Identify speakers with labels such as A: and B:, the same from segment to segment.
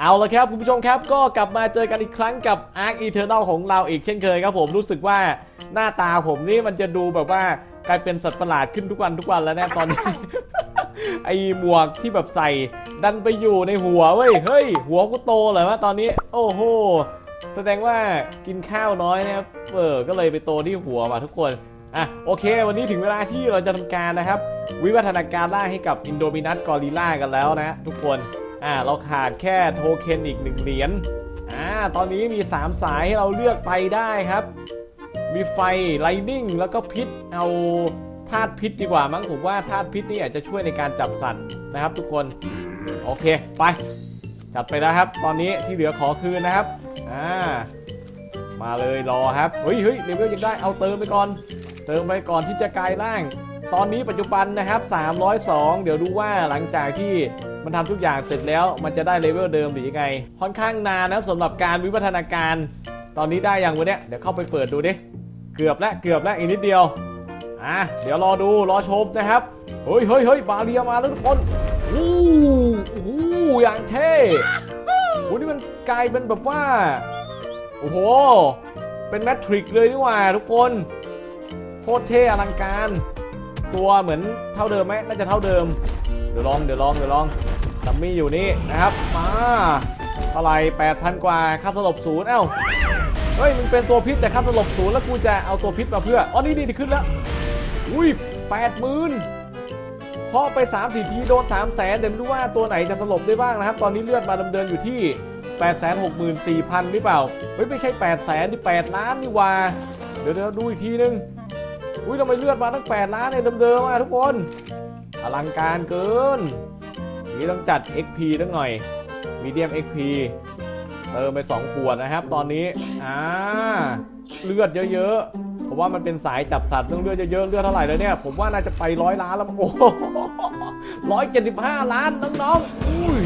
A: เอาละครับคุณผู้ชมครับก็กลับมาเจอกันอีกครั้งกับ Ark Eternal ของเราอีกเช่นเคยครับผมรู้สึกว่าหน้าตาผมนี่มันจะดูแบบว่ากลายเป็นสัตว์ประหลาดขึ้นทุกวันทุกวันแล้วนะตอนนี้ ไอหมวกที่แบบใส่ดันไปอยู่ในหัวเว้ยเฮ้ย หัวกูโตเหรอวะตอนนี้ โอ้โหแสดงว่ากินข้าวน้อยนะครับเออก็เลยไปโตที่หัวมาทุกคนอะโอเค วันนี้ถึงเวลาที่เราจะทำการนะครับ วิวัฒนาการล่าให้กับอินโดมินัสกอริลล่ากันแล้วนะ ทุกคน อ่าเราขาดแค่โทเค็นอีกหนึ่งเหรียญอ่าตอนนี้มี 3 สายให้เราเลือกไปได้ครับ มีไฟไลนิ่งแล้วก็พิษเอาธาตุพิษดีกว่ามั้งผมว่าธาตุพิษนี่อาจจะช่วยในการจับสัตว์นะครับ ทุกคนโอเคไป จัดไปแล้วครับ ตอนนี้ที่เหลือขอคืนนะครับอ่ามาเลยรอครับเฮ้ยเฮ้ยเลเวลยังได้เอาเติมไปก่อน เติมไปก่อนที่จะกลายร่าง ตอนนี้ปัจจุบันนะครับ 302 เดี๋ยวดูว่าหลังจากที่มันทำทุกอย่างเสร็จแล้ว มันจะได้เลเวลเดิมหรือยังไง ค่อนข้างนานนะครับสำหรับการวิวัฒนาการ ตอนนี้ได้อยังวะเนี่ยเดี๋ยวเข้าไปเปิดดูดิ เกือบแล้วเกือบแล้วอีกนิดเดียว อะ เดี๋ยวรอดูรอชมนะครับ เฮ้ยเฮ้ยเฮ้ยบาเรียมาแล้วทุกคนอู้หูอย่างเท่โอ้นี่มันกลายเป็นแบบว่า โอ้โห เป็นแมทริกเลยนี่หว่าทุกคน โคตรเท่อลังการ ตัวเหมือนเท่าเดิมไหมน่าจะเท่าเดิม เดี๋ยวลองเดี๋ยวลองเดี๋ยวลองดัมมี่อยู่นี่นะครับ มาเท่าไหร่8,000 กว่า ค่าสลบศูนย์เอ้า เฮ้ยมันเป็นตัวพิษแต่ค่าสลบศูนย์แล้วกูจะเอาตัวพิษมาเพื่อ อ๋อ นี่นี่ขึ้นแล้ว อุ้ยแปดหมื่นพอไป3 4ทีโดน3 0 0แสนเดี๋ยวไม่รู้ว่าตัวไหนจะสลบได้บ้างนะครับ ตอนนี้เลือดมาดำเนินอยู่ที่8 6 4 0 0 0หรือเปล่า เฮ้ย ไม่ใช่8 0 0แสนที่8ล้านนี่ว่า เดี๋ยวเดี๋ยวดูอีกทีนึง อุ้ยทำไมเลือดมาตั้ง8ล้านในเดิมๆอะทุกคน อลังการเกินนี่ต้องจัด XP ตั้งหน่อยมีเดียม XP เติมไป 2 ขวดนะครับ ตอนนี้ อ่า เลือดเยอะๆ ผมว่ามันเป็นสายจับสัตว์ต้องเลือดเยอะๆ เลือดเท่าไหร่เลยเนี่ย ผมว่าน่าจะไปร้อยล้านแล้วมั้โอ้ร้อยเจ็ดสิบห้าล้านน้องๆอุ้ย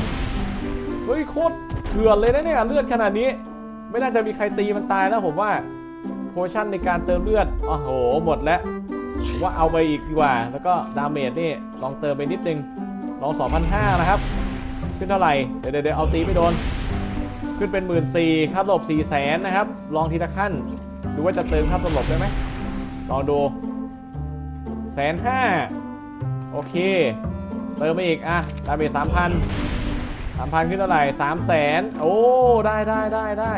A: เฮ้ยโคตรเถื่อนเลยนะเนี่ยเลือดขนาดนี้ ไม่น่าจะมีใครตีมันตายแล้วผมว่า โพชั่นในการเติมเลือดโอ้โห หมดแล้ว ว่าเอาไปอีกดีกว่า แล้วก็ดาเมจนี่ลองเติมไปนิดนึง ลอง 2,500 นะครับ ขึ้นเท่าไหร่ เดี๋ยวเดี๋ยวเอาตีไม่โดน ขึ้นเป็น 1 4ื่นค่าสลบ4 0 0แสนนะครับ ลองทีละขั้น ดูว่าจะเติมค่าสลบได้ไหมลองดูแสนห้าโอเค เติมไปอีก อะ ดาเมจสามพันสามพันขึ้นเท่าไหร่สามแสนโอ้ ได้ได้ได้ได้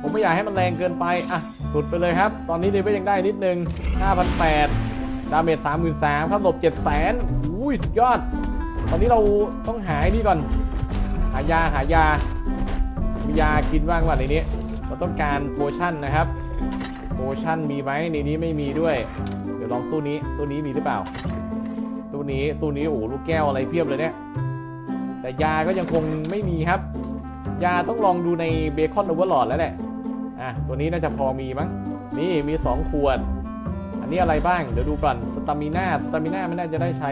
A: ผมไม่อยากให้มันแรงเกินไป อะ สุดไปเลยครับ ตอนนี้เลเวลยังได้นิดนึง 5,800 ดาเมจ33,000ครับหลบ 700,000อุ้ยสุดยอด ตอนนี้เราต้องหาไอ้นี่ก่อน หายาหายา มียากินบ้างว่าในนี้ เราต้องการโพชั่นนะครับโพชั่นมีไหมในนี้ไม่มีด้วย เดี๋ยวลองตู้นี้ ตู้นี้มีหรือเปล่า ตู้นี้ ตู้นี้ โอ้ลูกแก้วอะไรเพียบเลยเนี่ย แต่ยาก็ยังคงไม่มีครับ ยาต้องลองดูในเบคอนโอเวอร์ลอดแล้วแหละ อะตัวนี้น่าจะพอมีมั้งนี่มี 2 ขวด อันนี้อะไรบ้าง เดี๋ยวดูก่อนสตามิน่าสตามิน่าไม่น่าจะได้ใช้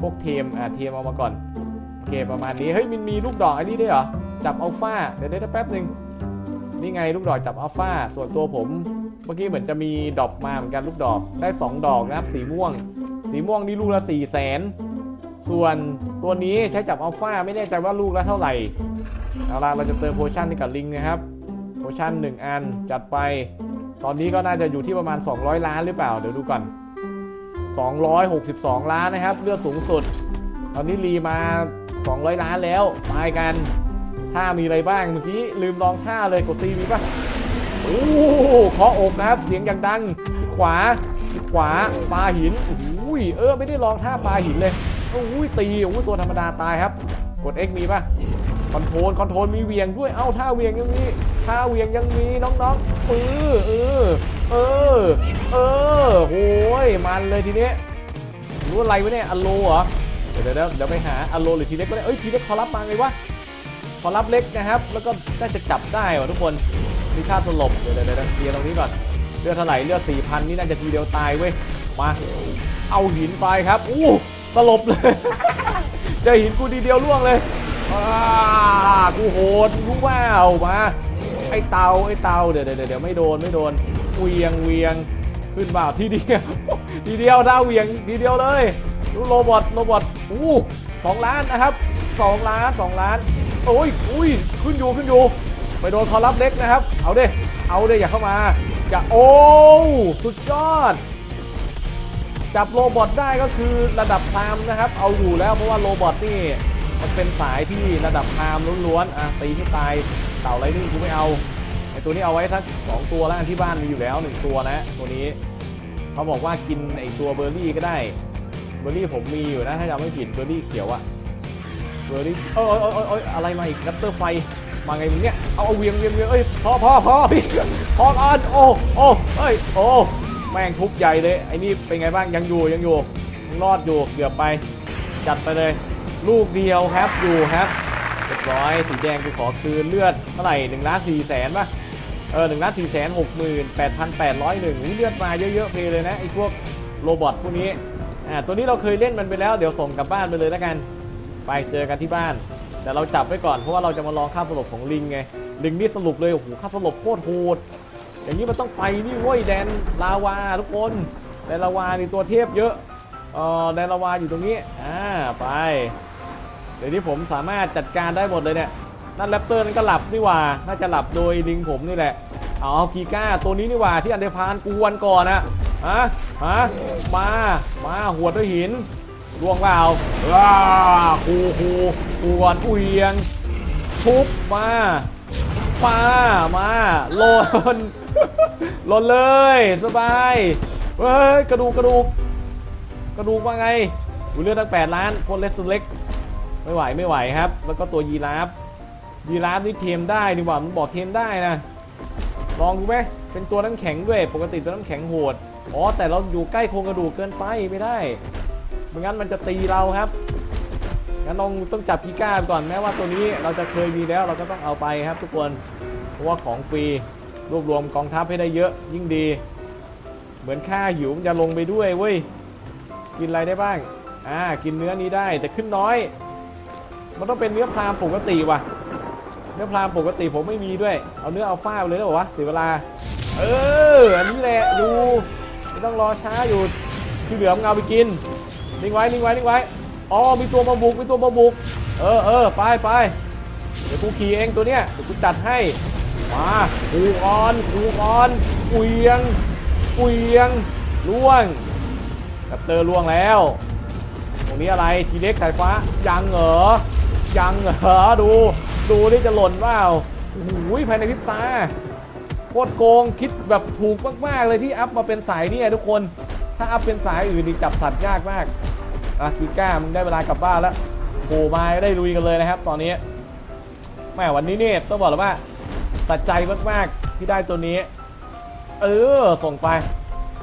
A: พวกเทมอะเทมเอามาก่อนโอเคประมาณนี้เฮ้ยมันมีลูกดอกอันนี้ด้วยเหรอจับอัลฟาเดี๋ยวได้แป๊บหนึ่งนี่ไงลูกดอกจับอัลฟาส่วนตัวผมเมื่อกี้เหมือนจะมีดอกมาเหมือนกันลูกดอกได้ 2 ดอกนะครับสีม่วง สีม่วงนี่ลูกละ4 0 0แสนส่วนตัวนี้ใช้จับอัลฟาไม่แน่ใจว่าลูกละเท่าไหร่เอาละเราจะเติมโพชั่นให้กับลิงนะครับ โพชั่น1อันจัดไป ตอนนี้ก็น่าจะอยู่ที่ประมาณ 200 ล้านหรือเปล่า เดี๋ยวดูก่อน 262 ล้านนะครับ เลือดสูงสุด ตอนนี้รีมา 200 ล้านแล้วไปกันท่ามีอะไรบ้างเมื่อกี้ลืมลองท่าเลยกดซีมีป่ะโอ้เคาะอกนะครับ เสียงอย่างดัง ขวา ขวาปลาหินอุ้ยเออไม่ได้ลองท่าปลาหินเลยอุ้ยตีอุ้ยตัวธรรมดาตายครับ กด X มีป่ะ คอนโทรลคอนโทรลมีเวียงด้วยเอ้าท่าเวียงยังมีท่าเวียงยังมีน้องๆเออเออเออเออโอ้ยมันเลยทีนี้รู้อะไรวะเนี่ยอโลเหรอเดี๋ยวเดี๋ยวเดี๋ยวไปหาอโลหรือทีเล็กก็ได้เอ้ยทีเล็กเขารับมาไงวะเขารับเล็กนะครับ แล้วก็น่าจะจับได้วะทุกคนมีค่าสลบเดี๋ยวเดี๋ยวเดี๋ยวเคลียร์ตรงนี้ก่อนเลือดเท่าไหร่เลือด4,000นี่น่าจะทีเดียวตายเว้ยมาเอาหินไปครับอู้สลบเลยเจอหินกูทีเดียวล่วงเลย กูโหดรู้ว่าเอามา ไอ้เตาไอ้เตาเดี๋ยวเดี๋ยวเดี๋ยวไม่โดนไม่โดนเวียงเวียงขึ้นบ่าทีเดียวทีเดียวดาวเวียงทีเดียวเลยดูโรบอทโรบอทอู้สองล้านนะครับสองล้านสองล้านโอ้ยอุ้ยขึ้นอยู่ขึ้นอยู่ไปโดนคอรับเล็กนะครับ เอาเด้เอาเด้อย่าเข้ามาอย่าโอ้สุดยอด จับโรบอทได้ก็คือระดับพรามนะครับ เอาอยู่แล้วเพราะว่าโรบอทนี่ มันเป็นสายที่ระดับพามล้วนๆอะตีให้ตายเต่าไรนี่กูไม่เอาไอตัวนี้เอาไว้สักสองตัวแล้วกันที่บ้านมีอยู่แล้วหนึ่งตัวนะตัวนี้เขาบอกว่ากินไอตัวเบอร์รี่ก็ได้เบอร์รี่ผมมีอยู่นะถ้าจำไม่ผิดเบอร์รี่เขียวอะเบอร์รี่เออเออเออเอะไรมาอีกกัตเตอร์ไฟมาไงมึงเนี่ยเอาเอาเวียงเวียงเวียงเอ้ยพอพอพอพี่พอก่อนโอ้โอ้เอ้ยโอ้แม่งทุบใหญ่เลยไอ้นี่เป็นไงบ้างยังอยู่ยังอยู่รอดอยู่เกือบไปจัดไปเลย ลูกเดียวครับอยู่ครับเรียบร้อยสีแดงกูขอคืนเลือดเท่าไหร่หนึ่งล้านสี่แสนป่ะเออหนึ่งล้านสี่แสนหกหมื่นแปดพันแปดร้อยหนึ่งเลือดมาเยอะๆเพเลยนะไอ้พวกโรบอทพวกนี้อ่าตัวนี้เราเคยเล่นมันไปแล้วเดี๋ยวส่งกลับบ้านไปเลยแล้วกัน ไปเจอกันที่บ้าน แต่เราจับไว้ก่อนเพราะว่าเราจะมาลองค่าสลบของลิงไงลิงนี่สรุปเลยโอ้โหค่าสลบโคตรโหดอย่างนี้มันต้องไปนี่เว้ยแดนลาวาทุกคนแดนลาวานี่ตัวเทพเยอะเออแดนลาวาอยู่ตรงนี้อ่าไป เดี๋ยวนี้ผมสามารถจัดการได้หมดเลยเนี่ยนั่นแรปเตอร์นั่นก็หลับนี่หว่า น่าจะหลับโดยลิงผมนี่แหละ เอากีก้าตัวนี้นี่หว่าที่อันเดพานกวนก่อนนะฮะฮะมา มาหัวด้วยหินล่วงเปล่าว้าคูคูกวนอุเอียงทุบมามามาโลนหล่นเลย สบาย เฮ้ย กระดูกกระดูก กระดูกว่าไงเลือดตั้ง8ล้านคนเลสเล็ก ไม่ไหวไม่ไหวครับ แล้วก็ตัวยีราฟยีราฟนี่เทมได้ดีกว่ามันบอกเทมได้นะ ลองดูไหมเป็นตัวน้ำแข็งด้วย ปกติตัวน้ำแข็งโหด อ๋อ แต่เราอยู่ใกล้โครงกระดูกเกินไปไม่ได้ไม่งั้นมันจะตีเราครับ งั้นลองต้องจับพีก้าก่อนแม้ว่าตัวนี้เราจะเคยมีแล้วเราก็ต้องเอาไปครับทุกคน เพราะว่าของฟรีรวบรวมกองทัพให้ได้เยอะยิ่งดี เหมือนค่าหิวมันจะลงไปด้วยเว้ย กินอะไรได้บ้าง อ่า กินเนื้อนี้ได้แต่ขึ้นน้อย มันต้องเป็นเนื้อพรามปกติว่ะ เนื้อพรามปกติผมไม่มีด้วย เอาเนื้ออัลฟาไปเลยได้ป่าวะเสียเวลา เออ อันนี้แหละดูไม่ต้องรอช้าอยู่ที่เหลือมึงเอาไปกินนิ่งไว้นิ่งไว้นิ่งไว้อ๋อมีตัวมาบุกมีตัวมาบุก เออเออไปไปเดี๋ยวกูขี่เองตัวเนี้ยเดี๋ยวกูจัดให้มาคูออนคูออนเอียงเอียงล่วงกัปเตอร์ล่วงแล้ว ตรงนี้อะไรทีเล็กสายฟ้ายังเหรอ ยังเหรอดู ดูนี่จะหล่นเปล่าโอ้โหภายในพริบตาโคตรโกงคิดแบบถูกมากๆเลยที่อัพมาเป็นสายเนี่ยทุกคนถ้าอัพเป็นสายอื่นนี่จับสัตว์ยากมากอะกีก้ามึงได้เวลากลับบ้านแล้วโผล่มาได้ลุยกันเลยนะครับ ตอนนี้แม่วันนี้เนี่ยต้องบอกเลยว่าสัจใจมากๆที่ได้ตัวนี้ เออส่งไป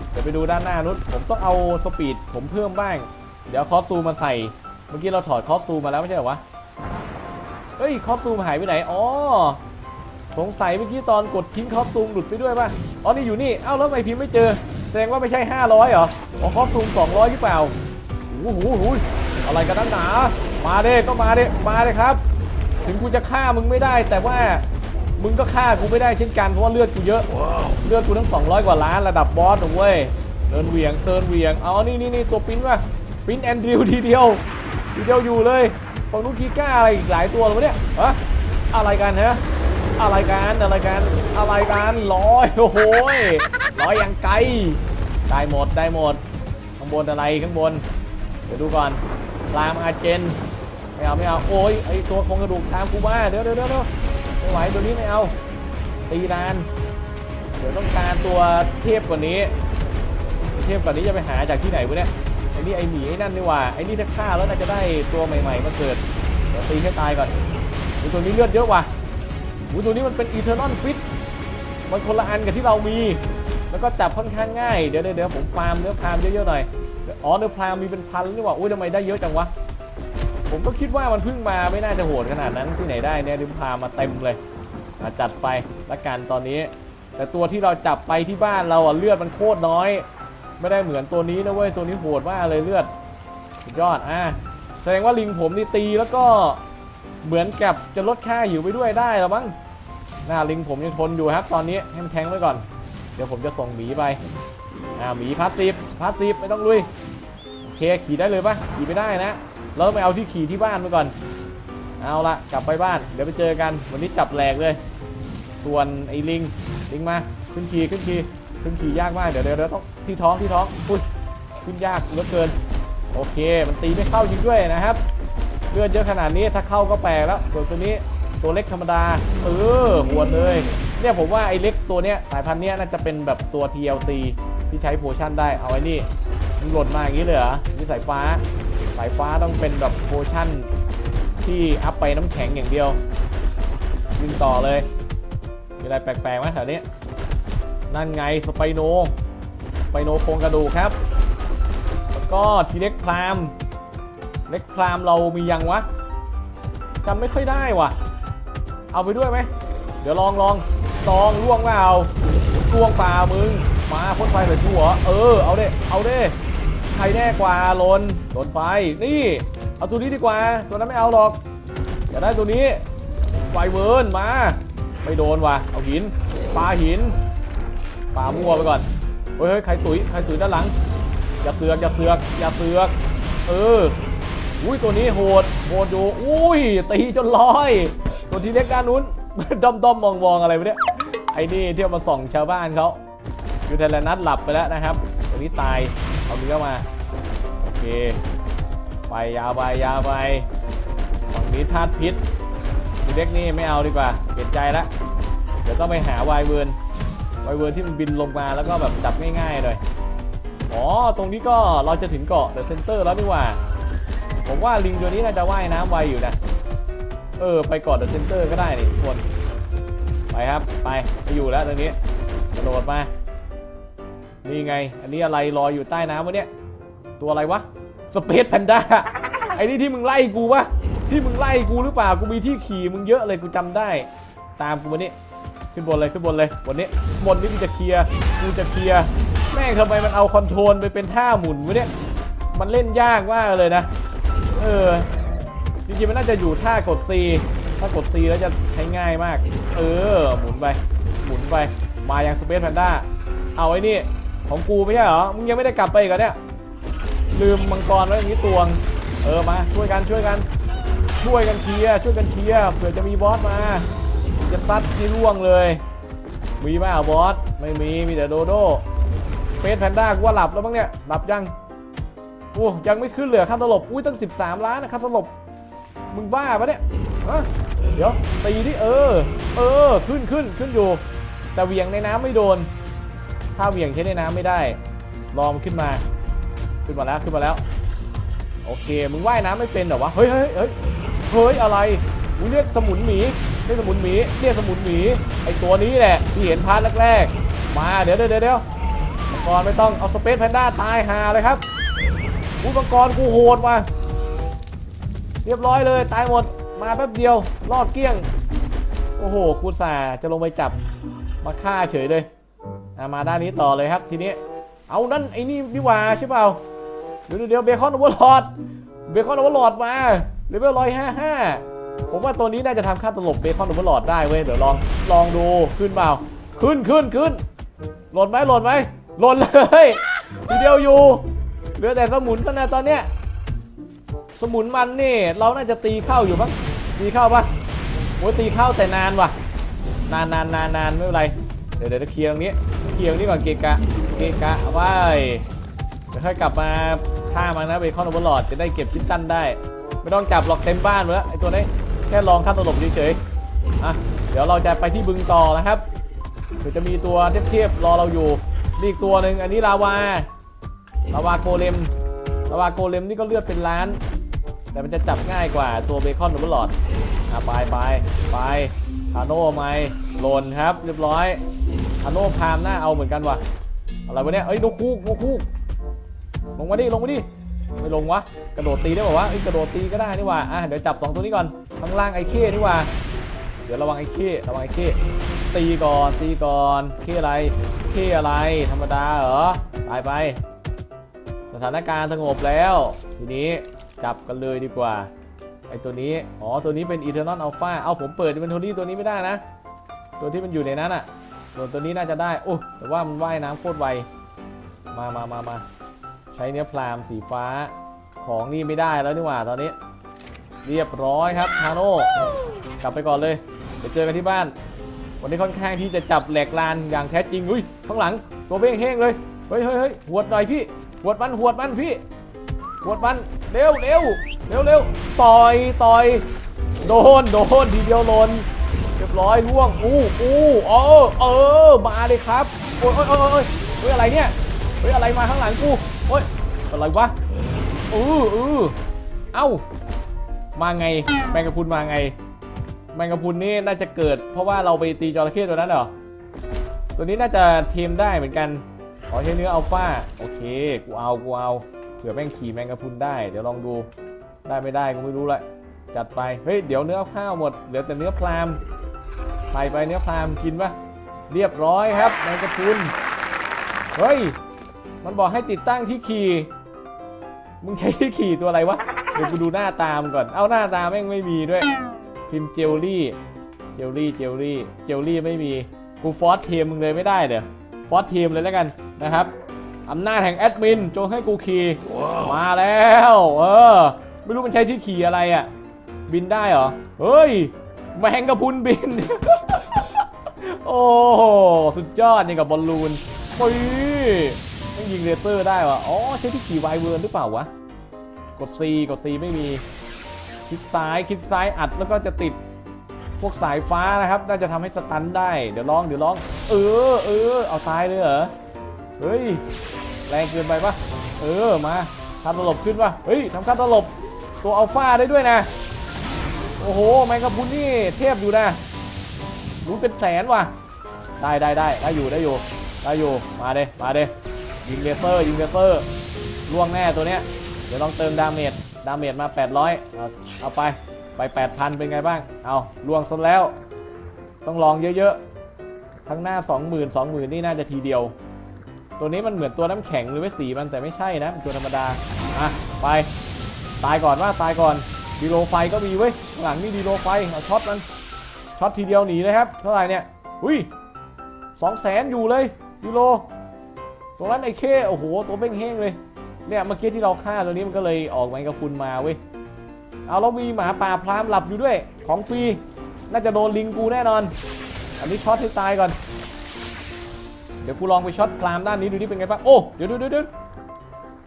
A: เดี๋ยวไปดูด้านหน้านุชผมต้องเอาสปีดผมเพิ่มบ้าง เดี๋ยวคอสซูมาใส่ เมื่อกี้เราถอดคอสซูมมาแล้วไม่ใช่เหรอวะ เฮ้ยคอสซูมหายไปไหน อ๋อ สงสัยเมื่อกี้ตอนกดทิ้งคอสซูมหลุดไปด้วยป่ะ อ๋อ นี่อยู่นี่ เอ้าแล้วทำไมพิมพ์ไม่เจอ แสดงว่าไม่ใช่ 500เหรอ อ๋อคอสซูม200หรือเปล่าโอ้โหโอ้โหอะไรกันนักหนา มาเด้ก็มาเด้มาเด้ครับ ถึงกูจะฆ่ามึงไม่ได้ แต่ว่ามึงก็ฆ่ากูไม่ได้เช่นกัน เพราะว่าเลือดกูเยอะ เลือดกูทั้ง 200 กว่าล้านระดับบอสนะเว้ยเดินเหวียงเดินเหวียง เอานี่นี่นี่ตัวปิ้นว่ะปิ้นแอนดริวทีเดียวทีเดียวอยู่เลย ฝั่งนู้นกีก้าอะไรอีกหลายตัวเลยวะเนี่ยฮะอะไรกันฮะอะไรกันอะไรกันอะไรกันร้อยโอ้โหยร้อยอย่างไกลได้หมดได้หมดข้างบนอะไรข้างบน เดี๋ยวดูก่อนลามอาเจนไม่เอาไม่เอาโอ้ยไอตัวโครงกระดูกตามกูมาเดี๋ยวเดี๋ยวเดี๋ยวเดี๋ยวไม่ไหวตัวนี้ไม่เอาตีนานเดี๋ยวต้องการตัวเทพกว่านี้ เทพกว่านี้จะไปหาจากที่ไหนวะเนี่ย ไอ้นี่ไอ้หมีไอ้นั่นนี่หว่าไอ้นี่ถ้าฆ่าแล้วน่าจะได้ตัวใหม่ๆมาเกิดเดี๋ยวตีให้ตายก่อนอุ๊ยตัวนี้เลือดเยอะว่ะอุ๊ยตัวนี้มันเป็นอีเทอร์นอลฟิตมันคนละอันกับที่เรามี แล้วก็จับค่อนข้างง่าย เดี๋ยวเดี๋ยวผมฟาร์มเนื้อพรามเยอะๆหน่อยอ๋อเนื้อพรามมีเป็นพันแล้วนี่หว่าอุ้ยทำไมได้เยอะจังวะผมก็คิดว่ามันเพิ่งมาไม่น่าจะโหดขนาดนั้นที่ไหนได้เนี่ยดิมพามาเต็มเลยจัดไปละกันตอนนี้ แต่ตัวที่เราจับไปที่บ้านเราอะเลือดมันโคตรน้อย ไม่ได้เหมือนตัวนี้นะเว้ย ตัวนี้โหดมากเลยเลือดสุดยอดอะแสดงว่าลิงผมนี่ตีแล้วก็เหมือนกับจะลดค่าหิวไปด้วยได้แล้วมั้งหน้าลิงผมยังทนอยู่ครับ ตอนนี้ให้มันแทงไว้ก่อน เดี๋ยวผมจะส่งหมีไปอ่าหมีพาสซีฟพาสซีฟไม่ต้องลุยโอเคขี่ได้เลยปะขี่ไม่ได้นะเราไปเอาที่ขี่ที่บ้านไปก่อน เอาละกลับไปบ้าน เดี๋ยวไปเจอกันวันนี้จับแหลกเลย ส่วนไอ้ลิงลิงมาขึ้นขี่ขึ้นขี่ ขึ้นขี่ยากมาก เดี๋ยวเดี๋ยวต้องที่ท้องที่ท้องอุ้ยขึ้นยากเหลือเกิน โอเค มันตีไม่เข้าจริงด้วยนะครับ เลือดเยอะขนาดนี้ถ้าเข้าก็แปลกแล้ว ส่วนตัวนี้ตัวเล็กธรรมดา เออหวเลย เนี่ยผมว่าไอ้เล็กตัวเนี้ยสายพันธุ์เนี้ยน่าจะเป็นแบบตัว TLC ที่ใช้โพชั่นได้ เอาไอ้นี่มันหล่นมาอย่างนี้เลยเหรอนี่สายฟ้า สายฟ้าต้องเป็นแบบโพชั่นที่อัพไปน้ำแข็งอย่างเดียวยิงต่อเลยมีอะไรแปลกๆไหมแถวนี้ นั่นไงสไปโนสไปโนโครงกระดูกครับ แล้วก็ทีเล็กพรามเล็กพรามเรามียังวะจำไม่ค่อยได้ว่ะ เอาไปด้วยไหม เดี๋ยวลองลองลองล่วงเปล่าล่วงปล่ามึง มาพ่นไฟใส่กูเหรอ เออ เอาเด้ เอาเด้ ใครแน่กว่าลนลนไฟ นี่ เอาตัวนี้ดีกว่า ตัวนั้นไม่เอาหรอก อยากได้ตัวนี้ไฟเวิร์นมา ไม่โดนว่ะ เอาหิน ปลาหิน ปามั่วไปก่อนเฮ้ยเฮ้ยใครตุยใครตุยด้านหลัง อย่าเสือกอย่าเสือกอย่าเสือก เออ อุ้ยตัวนี้โหดโหดอยู่อุ้ยตีจนลอย ตัวที่เล็กด้านนู้นด้อมด้อมมองมองอะไรไปเนี่ย ไอ้นี่เที่ยวมาส่องชาวบ้านเขายูเทเลนัทหลับไปแล้วนะครับ ตัวนี้ตาย เอาเนื้อมา โอเค ไปยาวไปยาวไปฝั่งนี้ธาตุพิษทีเล็กนี่ไม่เอาดีกว่า เปลี่ยนใจแล้ว เดี๋ยวต้องไปหาไวเวิร์น ไวเวิร์ที่มันบินลงมาแล้วก็แบบจับง่ายๆเลยอ๋อตรงนี้ก็เราจะถึงเกาะเดอะเซนเตอร์แล้วนี่หว่า ผมว่าลิงตัวนี้น่าจะว่ายน้ำไวอยู่นะ เออ ไปเกาะเดอะเซนเตอร์ก็ได้นี่ทุกคน ไปครับ ไปไปอยู่แล้วตรงนี้กระโดดมา นี่ไง อันนี้อะไรลอยอยู่ใต้น้ำวะเนี่ย ตัวอะไรวะ สเปซแพนด้า ไอ้นี่ที่มึงไล่กูปะที่มึงไล่กูหรือเปล่า กูมีที่ขี่มึงเยอะเลยกูจำได้ ตามกูมานี่ ขึ้นบนเลยขึ้นบนเลยบนนี้บนนี้กูจะเคลียร์กูจะเคลียร์แม่งทำไมมันเอาคอนโทรลไปเป็นท่าหมุนวะเนี่ยมันเล่นยากมากเลยนะ เออจริงๆมันน่าจะอยู่ท่ากด C ถ้ากด C แล้วจะใช้ง่ายมาก เออ หมุนไป หมุนไป มายัง Space Panda เอาไอ้นี่ ของกูไม่ใช่เหรอ มึงยังไม่ได้กลับไปอีกเหรอเนี่ย ลืมมังกรไว้อย่างนี้ตวง เออ มา ช่วยกัน ช่วยกัน ช่วยกันเคลียร์ ช่วยกันเคลียร์ เผื่อจะมีบอสมา จะซัดให้ร่วงเลย มีไหมอะบอส ไม่มี มีแต่โดโดเฟสแพนด้ากูว่าหลับแล้วมั้งเนี่ย หลับยังโอ้ยังไม่ขึ้นเหลือค่าตลบ อุ้ยตั้ง 13 ล้านนะค่าตลบ มึงบ้าปะเนี่ยเดี๋ยวตีที่เออ เออ ขึ้นขึ้นขึ้นอยู่ แต่เหวี่ยงในน้ำไม่โดน ถ้าเหวี่ยงใช้ในน้ำไม่ได้ รอมันขึ้นมา ขึ้นมาแล้วขึ้นมาแล้ว โอเค มึงว่ายน้ำไม่เป็นเหรอวะ เฮ้ยเฮ้ยเฮ้ยเฮ้ยอะไรอุ้ยเรียกสมุนหมี เรียกสมุนหมีเรียกสมุนหมีไอตัวนี้แหละที่เห็นพาร์ทแรกๆ มาเดี๋ยวเดี๋ยวเดี๋ยวมังกรไม่ต้องเอาสเปซแพนด้าตายหาเลยครับอุ้ยมังกรกูโหดว่ะเรียบร้อยเลยตายหมดมาแป๊บเดียวรอดเกลี้ยง โอ้โหกูสาจะลงไปจับมาฆ่าเฉยเลยมาด้านนี้ต่อเลยครับทีนี้เอานั่นไอ้นี่ดีกว่าใช่เปล่าเดี๋ยวเดี๋ยวเบคอนโอเวอร์ลอดเบคอนโอเวอร์ลอดมาเลเวลร้อยห้าห้า ผมว่าตัวนี้น่าจะทำค่าตลบเบคอนโอเวอร์ลอดได้เว้ย เดี๋ยวลองลองดูขึ้นเปล่า ขึ้นขึ้นขึ้นหล่นไหมหล่นไหมหล่นเลยทีเดียวอยู่เหลือแต่สมุนมันนะตอนเนี้ยสมุนมันนี่เราน่าจะตีเข้าอยู่มั้งตีเข้าปะโอ้ตีเข้าแต่นานว่ะ นานนานนานนานไม่เป็นไรเดี๋ยวเดี๋ยวเคลียร์ตรงนี้เคลียร์ตรงนี้ก่อนเกกะเกกะเอาไว้เดี๋ยวค่อยกลับมาฆ่ามันนะเบคอนโอเวอร์ลอดจะได้เก็บชิ้นตันได้ ไม่ต้องจับหรอกเต็มบ้านหมดแล้วไอตัวนี้แค่ลองฆ่าตลบเฉยๆอะเดี๋ยวเราจะไปที่บึงต่อนะครับเดี๋ยวจะมีตัวเทียบๆรอเราอยู่นี่อีกตัวหนึ่งอันนี้ลาวาลาวาโกเลมลาวาโกเลมนี่ก็เลือดเป็นล้าน แต่มันจะจับง่ายกว่าตัวเบคอนโอเวอร์ลอดอะไปไปไปฮาโน่ไหมหล่นครับเรียบร้อยฮาโน่พามหน้าเอาเหมือนกันว่ะอะไรวะเนี่ยเอ้ยนกคูกนกคูกลงมาดิลงมาดิ ไม่ลงวะกระโดดตีได้ป่าวะเอ้กระโดดตีก็ได้นี่ว่าอะเดี๋ยวจับ 2 ตัวนี้ก่อนข้างล่างไอ้เข้นี่ว่า เดี๋ยวระวังไอ้เข้ระวังไอ้เข้ตีก่อนตีก่อนเข้อะไรเข้อะไร ธรรมดาเหรอตายไป สถานการณ์สงบแล้ว ทีนี้จับกันเลยดีกว่าไอ้ตัวนี้ อ๋อ ตัวนี้เป็น Eternal Alpha เอาผมเปิด Inventory ตัวนี้ไม่ได้นะ ตัวที่มันอยู่ในนั้นอะส่วนตัวนี้น่าจะได้ โอ้ แต่ว่ามันว่ายน้ำโคตรไว มามามามา ใช้เนื้อพรามสีฟ้าของนี่ไม่ได้แล้วนี่หว่าตอนนี้ เรียบร้อยครับฮาโน่กลับไปก่อนเลยเดี๋ยวเจอกันที่บ้าน วันนี้ค่อนข้างที่จะจับแหลกลานอย่างแท้จริงอุ้ยข้างหลังตัวเบ้งเฮงเลยเฮ้ยเฮ้ยเฮ้ยหวดหน่อยพี่หวดมันหวดมันพี่หวดมันเร็วเร็วเร็วเร็วต่อยต่อยโดนโดนทีเดียวลนเรียบร้อยล่วงอู้อู้เออเออมาเลยครับโอ้ยโอ้ยโอ้ยโอ้ยเฮ้ยอะไรเนี่ยเฮ้ยอะไรมาข้างหลังกู โอ้ยอะไรวะอืออือเอ้า มาไง แมงกะพรุนมาไง แมงกะพรุนนี่น่าจะเกิด เพราะว่าเราไปตีจระเข้ตัวนั้นเหรอ ตัวนี้น่าจะเทมได้เหมือนกัน ขอใช้เนื้ออัลฟาโอเค กูเอา กูเอา เผื่อแม่งขี่แมงกะพรุนได้ เดี๋ยวลองดู ได้ไม่ได้กูไม่รู้ละ จัดไป เฮ้ย เดี๋ยวเนื้อข้าวหมด เหลือแต่เนื้อพรามใส่ไปเนื้อพรามกินปะเรียบร้อยครับแมงกะพรุน เฮ้ย มันบอกให้ติดตั้งที่ขี่มึงใช้ที่ขี่ตัวอะไรวะ เดี๋ยวกูดูหน้าตามนก่อน เอาหน้าตาแม่งไม่มีด้วย พิมพ์เจลลี่เจลลี่เจลลี่เจลลี่ไม่มี กูฟอสเทีมมึงเลยไม่ได้เดี๋ยวฟอสทีมเลยแล้วกันนะครับอำนาจแห่งแอดมินจงให้กูขี่มาแล้ว เออ ไม่รู้มันใช้ที่ขี่อะไรอะ บินได้เหรอ เฮ้ยแมงกะพรุนบิน โอ้โหสุดยอดนี่กับบอลลูนปุ้ย ไม่ยิงเลเซอร์ได้วะอ๋อใช้ที่ขี่ไวเวิร์นหรือเปล่าวะ กด C กด C ไม่มี คลิกซ้ายคลิกซ้ายอัดแล้วก็จะติดพวกสายฟ้านะครับ น่าจะทำให้สตันได้ เดี๋ยวลองเดี๋ยวลอง เออเออเอาตายเลยเหรอ เฮ้ย แรงเกินไปปะเออมาทำตลบขึ้นปะเฮ้ยทำกาตลบตัวอัลฟาได้ด้วยนะ โอ้โหแมงกะพุนนี่เทพอยู่นะรู้เป็นแสนว่ะ ได้ได้ได้ได้อยู่ได้อยู่ได้อยู่มาเด้มาเด้ ยิงเลเซอร์ยิงเลเซอร์ล่วงแน่ตัวเนี้ยเดี๋ยวลองเติมดาเมจดาเมจมา 800 เอาเอาไปไป 8,000 เป็นไงบ้าง เอาล่วงซะแล้ว ต้องลองเยอะๆข้งหน้า 20,000 20,000 นี่น่าจะทีเดียว ตัวนี้มันเหมือนตัวน้ำแข็งหรือว่าสีมันแต่ไม่ใช่นะเป็นตัวธรรมดา อะ ไป ตายก่อนว่าตายก่อนดีโลไฟก็มีเว้ยข้างหลังนี่ดีโลไฟเอาช็อตมันช็อตทีเดียวหนีเลยครับ เท่าไหร่เนี่ย อุ้ยสองแสนอยู่เลยดีโล ตัวนั้นไอ้เคโอ้โหตัวเบ้งเฮงเลยเนี่ยเมื่อกี้ที่เราฆ่าตัวนี้มันก็เลยออกแมงกะพรุนมาเว้ยเอาแล้วมีหมาป่าพรามหลับอยู่ด้วย ของฟรีน่าจะโดนลิงกูแน่นอน อันนี้ช็อตให้ตายก่อน เดี๋ยวกูลองไปช็อตพรามด้านนี้ดูนี่เป็นไงบ้างโอ้เดี๋ยวเดี๋ยวเดี๋ยว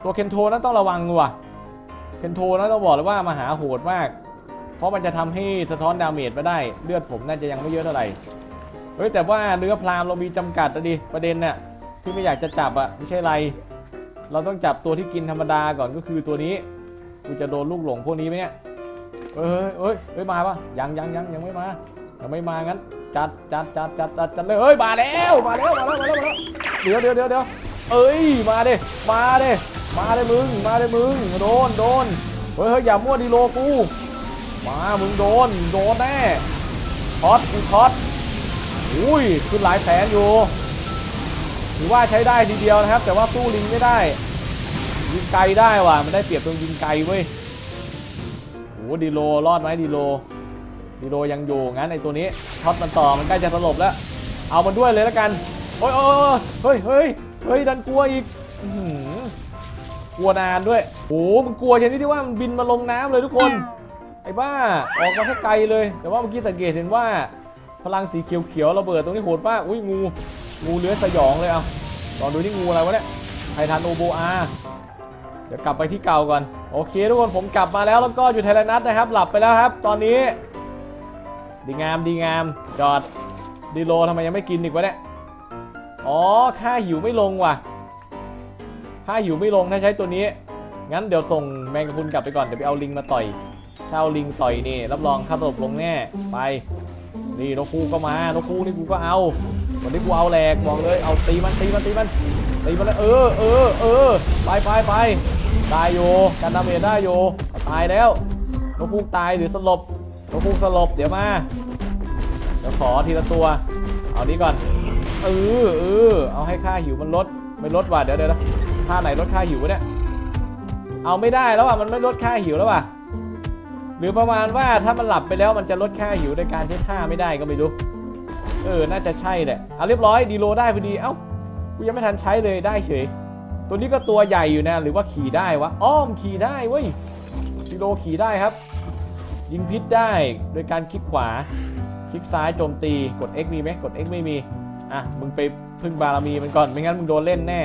A: ตัวเคนโทนั้นต้องระวังว่ะเคนโทนั้นต้องบอกเลยว่ามาหาโหดมาก เพราะมันจะทำให้สะท้อนดาเมจมาได้เลือดผมน่าจะยังไม่เยอะเท่าไหร่เฮ้ยแต่ว่าเนื้อพรามเรามีจำกัดอะดิประเด็นน่ะ ที่ไม่อยากจะจับอะไม่ใช่ไร เราต้องจับตัวที่กินธรรมดาก่อนก็คือตัวนี้กูจะโดนลูกหลงพวกนี้ไหมเนี่ยเฮ้ยเฮ้ยเฮ้ยมาปะยังยังยังยังไม่มายังไม่มางั้นจัดจัดจัดจัดจัดจัดเลยเฮ้ยมาแล้วมาแล้วมาแล้วมาแล้วมาแล้วเดี๋ยวเดี๋ยวเดี๋ยวเดี๋ยวเอ้ยมาเด้มาเด้มาเด้มึงมาเด้มึงโดนโดนเฮ้ยเฮ้ยอย่ามั่วดีโลกูมามึงโดนโดนแน่ช็อตกูช็อตอุ้ยขึ้นหลายแสนอยู่ ถือว่าใช้ได้ทีเดียวนะครับ แต่ว่าสู้ลิงไม่ได้ ยิงไกลได้ว่ะมันได้เปรียบตรงยิงไกลเว้ยโหดีโลรอดไหมดีโลดีโลยังอยู่งั้นไอตัวนี้ช็อตมันต่อมันใกล้จะสลบแล้ว เอามันด้วยเลยแล้วกันโอ้ยโอ้ยเฮ้ยเฮ้ยเฮ้ยดันกลัวอีกกลัวนานด้วยโหมันกลัวชนิดที่ว่ามันบินมาลงน้ำเลยทุกคนไอ้บ้าออกมาแค่ไกลเลย แต่ว่าเมื่อกี้สังเกตเห็นว่า พลังสีเขียวๆระเบิดตรงนี้โหดมากอุ้ยงูงูเลื้อยสยองเลยเอาลองดูที่งูอะไรวะเนี่ยไททันโอโบอาเดี๋ยวกลับไปที่เก่าก่อนโอเคทุกคนผมกลับมาแล้วแล้วก็อยู่ไทยนัทนะครับ หลับไปแล้วครับ ตอนนี้ ดีงามดีงามจอดดีโลทำไมยังไม่กินอีกวะเนี่ยอ๋อค่าหิวไม่ลงว่ะค่าหิวไม่ลงถ้าใช้ตัวนี้ งั้นเดี๋ยวส่งแมงกะพุนกลับไปก่อนเดี๋ยวไปเอาลิงมาต่อยถ้าเอาลิงต่อยนี่รับรองค่าตลบลงแน่ไป นี่นกคู่ก็มานกคู่นี่กูก็เอาวันนี้กูเอาแหลกบอกเลยเอาตีมันตีมันตีมันตีมันเลยเออเออเออไปไปไปได้อยู่กันดาเมจได้อยู่ตายแล้วนกคู่ตายหรือสลบนกคู่สลบเดี๋ยวมาเดี๋ยวขอทีละตัว เอานี้ก่อนเออเออเอาให้ค่าหิวมันลดไม่ลดว่ะเดี๋ยวเดี๋ยวนะค่าไหนลดค่าหิวเนี่ยเอาไม่ได้แล้วอะมันไม่ลดค่าหิวแล้วว่ะ หรือประมาณว่าถ้ามันหลับไปแล้วมันจะลดค่าหิวในการใช้ท่าไม่ได้ก็ไม่รู้ เออ น่าจะใช่แหละเอาเรียบร้อยดีโลได้พอดี เอ้า กูยังไม่ทันใช้เลยได้เฉย ตัวนี้ก็ตัวใหญ่อยู่นะ หรือว่าขี่ได้วะ อ้อมขี่ได้เว้ยดีโลขี่ได้ครับ ยิงพิษได้โดยการคลิกขวา คลิกซ้ายโจมตี กด X มีไหมกด X ไม่มี อะ มึงไปพึ่งบารมีมันก่อน ไม่งั้นมึงโดนเล่นแน่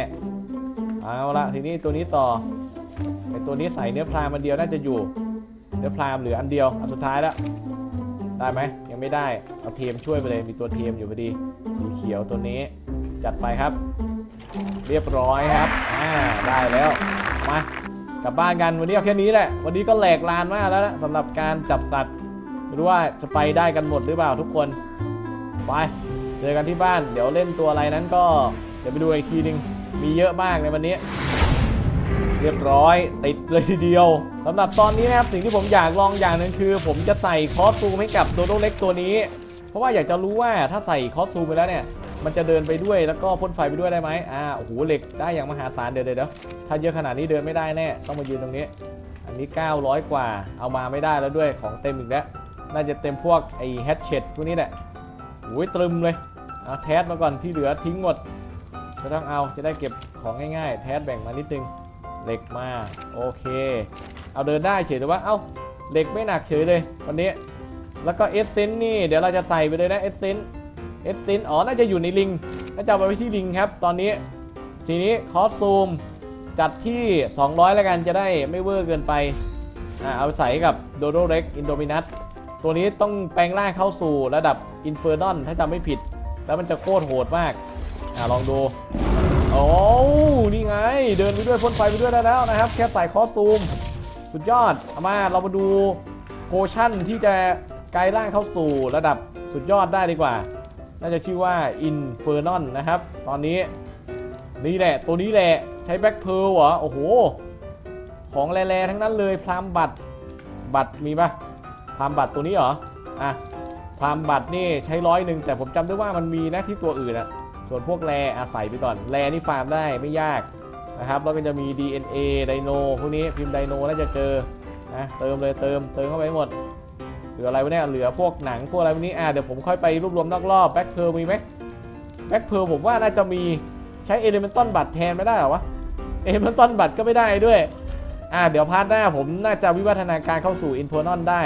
A: เอาละทีนี้ตัวนี้ต่อไอตัวนี้ใส่เนื้อพรามันเดียวน่าจะอยู่ เนื้อพรามเหลืออันเดียว อันสุดท้ายแล้ว ได้ไหม ยังไม่ได้ เอาเทมช่วยไปเลย มีตัวเทมอยู่พอดี สีเขียวตัวนี้ จัดไปครับ เรียบร้อยครับ อ่า ได้แล้ว มากลับบ้านกันวันนี้เอาแค่นี้แหละ วันนี้ก็แหลกลานมากแล้วนะสำหรับการจับสัตว์ ไม่รู้ว่าจะไปได้กันหมดหรือเปล่าทุกคน ไป เจอกันที่บ้าน เดี๋ยวเล่นตัวอะไรนั้นก็ เดี๋ยวไปดูอีกทีนึง มีเยอะมากในวันนี้ เรียบร้อยติดเลยทีเดียวสำหรับตอนนี้นะครับสิ่งที่ผมอยากลองอย่างหนึ่งคือ ผมจะใส่คอสตูมให้กับโดโดเล็กตัวนี้ เพราะว่าอยากจะรู้ว่าถ้าใส่คอสตูมไปแล้วเนี่ยมันจะเดินไปด้วยแล้วก็พ่นไฟไปด้วยได้ไหมอ่าโอ้โหเหล็กได้อย่างมหาศาลเดี๋ยวเดี๋ยวเดี๋ยวถ้าเยอะขนาดนี้เดินไม่ได้แน่ต้องมายืนตรงนี้ อันนี้ 900 กว่า เอามาไม่ได้แล้วด้วยของเต็มอีกแล้วน่าจะเต็มพวกไอ้แฮชเชตพวกนี้แหละโอ้ยตรึมเลยเอาแทสมาก่อนที่เหลือทิ้งหมดไม่ต้องเอาจะได้เก็บของง่ายๆ แทสแบ่งมานิดนึง เหล็กมาโอเค เอาเดินได้เฉยแต่ว่า เอ้าเหล็กไม่หนักเฉยเลยวันนี้ แล้วก็เอสเซนนี่เดี๋ยวเราจะใส่ไปเลยนะเอสเซนเอสเซนอ๋อ น่าจะอยู่ในลิง น่าจะเอาไปไว้ที่ลิงครับ ตอนนี้ ทีนี้คอสซูมจัดที่ 200 แล้วกันจะได้ไม่เวอร์เกินไปอ่าเอาใส่กับโดโดเร็กอินโดมินัสตัวนี้ต้องแปลงร่างเข้าสู่ระดับอินเฟอร์นอนถ้าจำไม่ผิด แล้วมันจะโคตรโหดมากอ่าลองดู โอ้นี่ไง เดินไปด้วยพ่นไฟไปด้วยได้แล้วนะครับ แค่ใส่คอสซูม สุดยอดเอามาเรามาดูโพชั่นที่จะกลายร่างเข้าสู่ระดับสุดยอดได้ดีกว่า น่าจะชื่อว่า Infernon นะครับ ตอนนี้นี่แหละ ตัวนี้แหละ ใช้แบ็คเพร์ลเหรอ โอ้โห ของแร่ๆทั้งนั้นเลยพรามบัตรบัตรมีปะพรามบัตรตัวนี้เหรอ อะพรามบัตรนี่ใช้ร้อยหนึ่งแต่ผมจำได้ว่ามันมีนะที่ตัวอื่นอะ ส่วนพวกแรอาศัยไปก่อน แรนี่ฟาร์มได้ไม่ยากนะครับ แล้วก็จะมี DNA ไดโนพวกนี้พิมพ์ไดโนน่าจะเจอนะเติมเลยเติมเติมเข้าไปหมดเหลืออะไรวะเนี่ยเหลือพวกหนังพวกอะไรพวกนี้อะเดี๋ยวผมค่อยไปรวบรวมนอกรอบแบ็คเพร์ลมีไหมแบ็คเพร์ลผมว่าน่าจะมีใช้เอเลเมนตอนบัตรแทนไม่ได้เหรอวะเอเลเมนตอนบัตรก็ไม่ได้ด้วยอะเดี๋ยวพาร์ทหน้าผมน่าจะวิวัฒนาการเข้าสู่อินโทนอนได้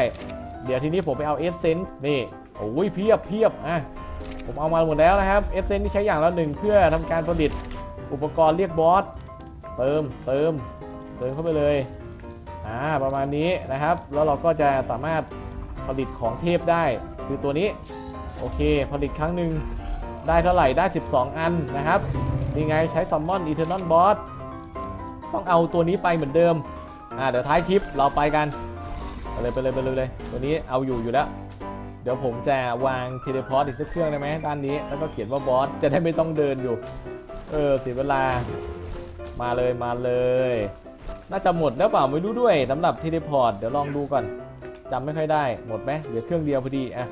A: เดี๋ยวทีนี้ผมไปเอาเอสเซนต์นี่โอ้ยเพียบเพียบอะ ผมเอามาหมดแล้วนะครับเอเซนที่ใช้อย่างละหนึ่งเพื่อทำการผลิตอุปกรณ์เรียกบอสเติมเติมเติมเข้าไปเลยอ่าประมาณนี้นะครับ แล้วเราก็จะสามารถผลิตของเทพได้คือตัวนี้ โอเค ผลิตครั้งหนึ่งได้เท่าไหร่ได้ 12 อันนะครับนี่ไงใช้ซัมมอนอีเทอร์นอลบอสต้องเอาตัวนี้ไปเหมือนเดิมอ่าเดี๋ยวท้ายคลิปเราไปกันไปเลยไปเลยไปเลยเลยตัวนี้เอาอยู่อยู่แล้ว เดี๋ยวผมจะวางเทเลพอร์ตอีกสักเครื่องได้ไหมด้านนี้ แล้วก็เขียนว่าบอสจะได้ไม่ต้องเดินอยู่ เออเสียเวลา มาเลยมาเลย น่าจะหมดแล้วเปล่าไม่รู้ด้วยสำหรับเทเลพอร์ตเดี๋ยวลองดูก่อนจำไม่ค่อยได้หมดไหมเหลือเครื่องเดียวพอดีอะ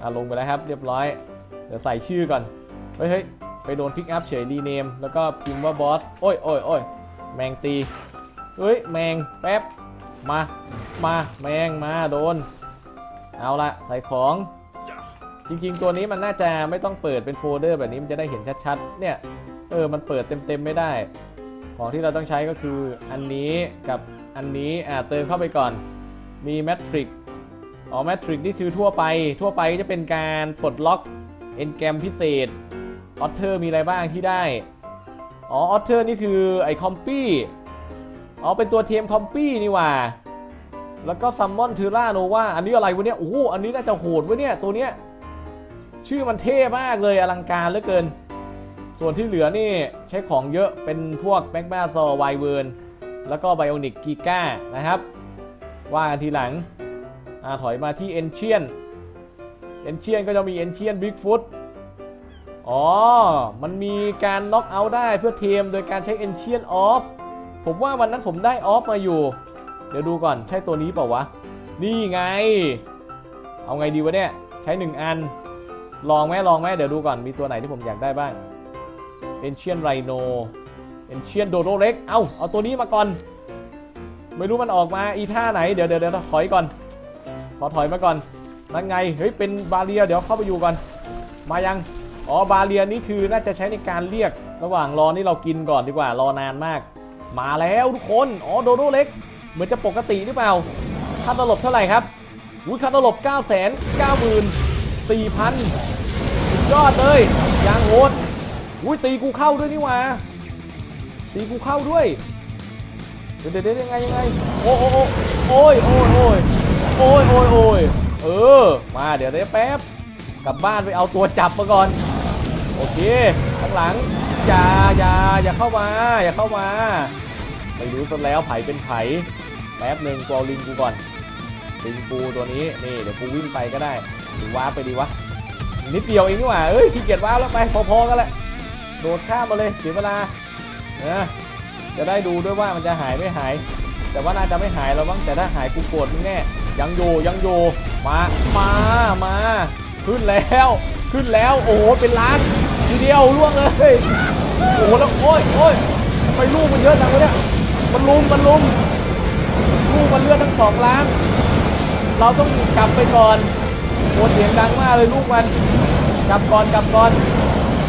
A: อะลงไปแล้วครับ เรียบร้อย เดี๋ยวใส่ชื่อก่อนเฮ้ยไปโดนพิกอัพเฉยรีเนมแล้วก็พิมพ์ว่าบอสโอ้ยโอ้ยโอ้ยแมงตีเฮ้ยแมงแป๊บมามาแมงมาโดน เอาละใส่ของ จริงๆ ตัวนี้มันน่าจะไม่ต้องเปิดเป็นโฟลเดอร์แบบนี้มันจะได้เห็นชัดๆ เนี่ย เออ มันเปิดเต็มๆ ไม่ได้ ของที่เราต้องใช้ก็คืออันนี้กับอันนี้ อ่า เติมเข้าไปก่อน มีแมทริกอ๋อ แมทริกนี่คือทั่วไป ทั่วไปก็จะเป็นการปลดล็อกเอนแกรมพิเศษ ออเทอร์มีอะไรบ้างที่ได้ อ๋อ ออเทอร์นี่คือไอคอมปี้ อ๋อ เป็นตัวเทียมคอมปี้นี่ว่า แล้วก็ซัมมอนทูล่าโนวาอันนี้อะไรวะเนี่ย โอ้โห อันนี้น่าจะโหดวะเนี่ย ตัวเนี้ย ชื่อมันเท่มากเลยอลังการเหลือเกิน ส่วนที่เหลือนี่ใช้ของเยอะเป็นพวกแมกมาซอไวเวิร์นแล้วก็ไบโอนิกกีก้านะครับ ว่ากันทีหลังอ่าถอยมาที่เอนเชียนเอนเชียนก็จะมีเอนเชียนบิ๊กฟุตอ๋อ มันมีการน็อกเอาท์ได้เพื่อเทมโดยการใช้เอนเชียนออฟผมว่าวันนั้นผมได้ออฟมาอยู่ เดี๋ยวดูก่อนใช่ตัวนี้เปล่าวะ นี่ไง เอาไงดีวะเนี่ย ใช้ 1 อัน ลองไหมลองไหมเดี๋ยวดูก่อนมีตัวไหนที่ผมอยากได้บ้าง Ancient Rhino Ancient Dodo Rex เอาเอาตัวนี้มาก่อน ไม่รู้มันออกมาอีท่าไหน เดี๋ยวเดี๋ยวเดี๋ยวถอยก่อน ขอถอยมาก่อน นั่นไง เฮ้ย เป็นบาเรีย เดี๋ยวเข้าไปอยู่ก่อน มายัง อ๋อ บาเรียนี่คือน่าจะใช้ในการเรียก ระหว่างรอนี่เรากินก่อนดีกว่า รอนานมาก มาแล้วทุกคน อ๋อ โดโดเล็ก เหมือนจะปกติหรือเปล่าค่าตลบเท่าไหร่ครับอุ้ยค่าตลบ 9 9 4 0 0 0ยอดเลยยางโหดอุ้ยตีกูเข้าด้วยนี่หว่าตีกูเข้าด้วยเดี๋ยวเดี๋ยวยังไงยังไงโอ้โอ้โอ้ยโอ้ยโอ้ยโอ้ยโอ้ยโอ้ยเออมาเดี๋ยวเดี๋ยวแป๊บกลับบ้านไปเอาตัวจับมาก่อนโอเคข้างหลังอย่าอย่าอย่าเข้ามาอย่าเข้ามาไม่รู้ซะแล้วไผเป็นไผ ป๊บหนึ่งกูเอาลิงกูก่อนลิงกูตัวนี้นี่เดี๋ยวกูวิ่งไปก็ได้หรือว้าไปดีวะนิดเดียวเองนี่หว่าเอ้ยขี้เกียจว้าแล้วไปพอๆกันแหละโดดข้ามมาเลยเสียเวลานะจะได้ดูด้วยว่ามันจะหายไม่หาย แต่ว่าน่าจะไม่หายแล้วบ้างแต่ถ้าหายกูโกรธมึงแน่ยังอยู่ยังอยู่มามามาขึ้นแล้วขึ้นแล้วโอ้โหเป็นล้านทีเดียวล่วงเลยโอ้โหแล้วโอ้ยโอ้ยไมลูกมันเยอะจังวะเนี่ยมันลุมมันลุม กมันเลือดทั้งสองล้าน เราต้องกลับไปก่อนโอ้เสียงดังมากเลยลูกมันกลับก่อนกลับก่อน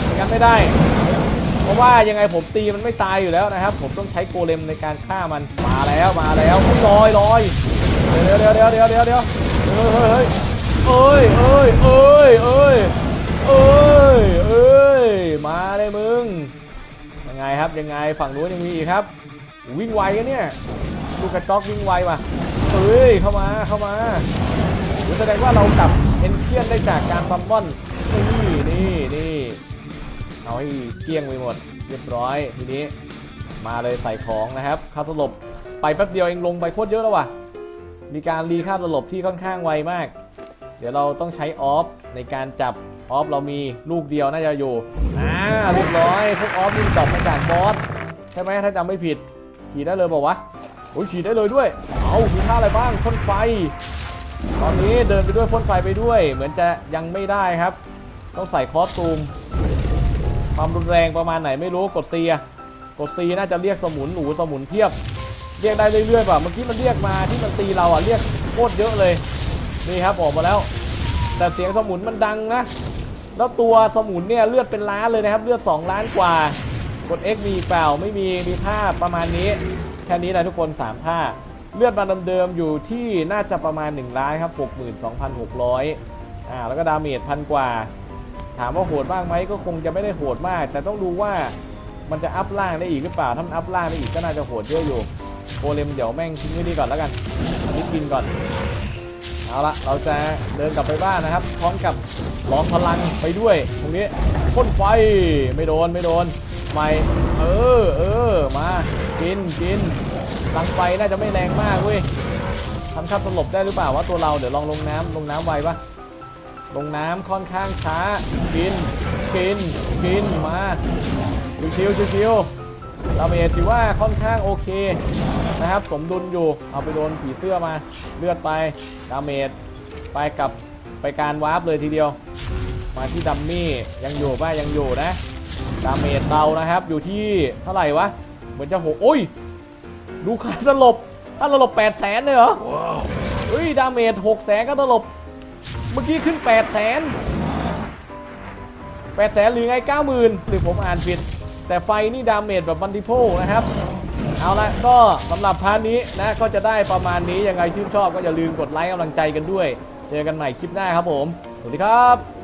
A: ไม่งั้นไม่ได้ เพราะว่ายังไงผมตีมันไม่ตายอยู่แล้วนะครับ ผมต้องใช้โกเลมในการฆ่ามันมาแล้วมาแล้วลอยลอยเดี๋ยวเดี๋ยวเดี๋ยวเดี๋ยวเดี๋ยวเดี๋ยวเฮ้ยเฮ้ยเอ้ยเอ้ยเอ้ยเอ้ยเอ้ยมาเลยมึงยังไงครับยังไงฝั่งนู้นยังมีอีกครับ วิ่งไวกันเนี่ย ลูกกระจอกวิ่งไวว่ะเอ้ยเข้ามาเข้ามาเดี๋ยวแสดงว่าเรากลับเอ็นเคียนได้จากการซัมมอนนี่นี่นี่เอาให้เกี้ยงไปหมดเรียบร้อยทีนี้ มาเลยใส่ของนะครับค่าสลบไปแป๊บเดียวเองลงไปโคตรเยอะแล้วว่ะมีการรีค่าสลบที่ค่อนข้างไวมาก เดี๋ยวเราต้องใช้ออฟในการจับออฟเรามีลูกเดียวน่าจะอยู่อ่าเรียบร้อยพวกออฟนี่จับมาจากบอสใช่ไหมถ้าจำไม่ผิดขี่ได้เลยบอกวะ โอ้ยขี่ได้เลยด้วย เอามีท่าอะไรบ้างพ่นไฟ ตอนนี้เดินไปด้วยพ่นไฟไปด้วย เหมือนจะยังไม่ได้ครับ ต้องใส่คอสตูม ความรุนแรงประมาณไหนไม่รู้กด C อะกด C น่าจะเรียกสมุนหนูสมุนเพียบ เรียกได้เรื่อยๆป่ะเมื่อกี้มันเรียกมาที่มันตีเราอะเรียกโคตรเยอะเลยนี่ครับออกมาแล้ว แต่เสียงสมุนมันดังนะแล้วตัวสมุนเนี่ยเลือดเป็นล้านเลยนะครับ เลือด2ล้านกว่ากด X มีเปล่าไม่มีมีท่าประมาณนี้ แค่นี้นะทุกคน 3 ท่า เลือดมาเดิมๆอยู่ที่น่าจะประมาณ1ล้านครับ 62,600อ่าแล้วก็ดาเมจพันกว่า ถามว่าโหดมากไหมก็คงจะไม่ได้โหดมาก แต่ต้องดูว่ามันจะอัพล่างได้อีกหรือเปล่า ถ้ามันอัพล่างได้อีกก็น่าจะโหดเยอะอยู่โกเลมเดี๋ยวแม่งทิ้งไว้นี่ก่อนแล้วกันอันนี้กินก่อน เอาละเราจะเดินกลับไปบ้านนะครับ พร้อมกับลองพลังไปด้วย ตรงนี้พ่นไฟไม่โดนไม่โดน ไม่เออเออมากินกินลังไฟน่าจะไม่แรงมากเว้ยทำค่าสลบได้หรือเปล่าว่าตัวเราเดี๋ยวลองลงน้ำลงน้ำไวปะลงน้ำค่อนข้างช้ากินกินกินมาชิวๆชิวๆดาเมจถือว่าค่อนข้างโอเคนะครับ สมดุลอยู่เอาไปโดนผีเสื้อมาเลือดไปดาเมจไปกับไปการวาร์ปเลยทีเดียว มาที่ดัมมี่ยังอยู่ป่ะยังอยู่นะ ดาเมจเรานะครับ อยู่ที่เท่าไหร่วะ เหมือนจะโหโอ้ย ดูค่าสลบค่าสลบ8 0 0แสนเลยเหรอเฮ้ย ดาเมจ6แสนก็สลบ เมื่อกี้ขึ้น8 0 0แสน8แสนหรือไง90,000หรือผมอ่านผิด แต่ไฟนี่ดาเมจแบบบันทิโพนะครับ เอาละก็สำหรับพาร์ทนี้นะก็จะได้ประมาณนี้ยังไงชื่นชอบก็อย่าลืมกดไลค์กำลังใจกันด้วย เจอกันใหม่คลิปหน้าครับผม สวัสดีครับ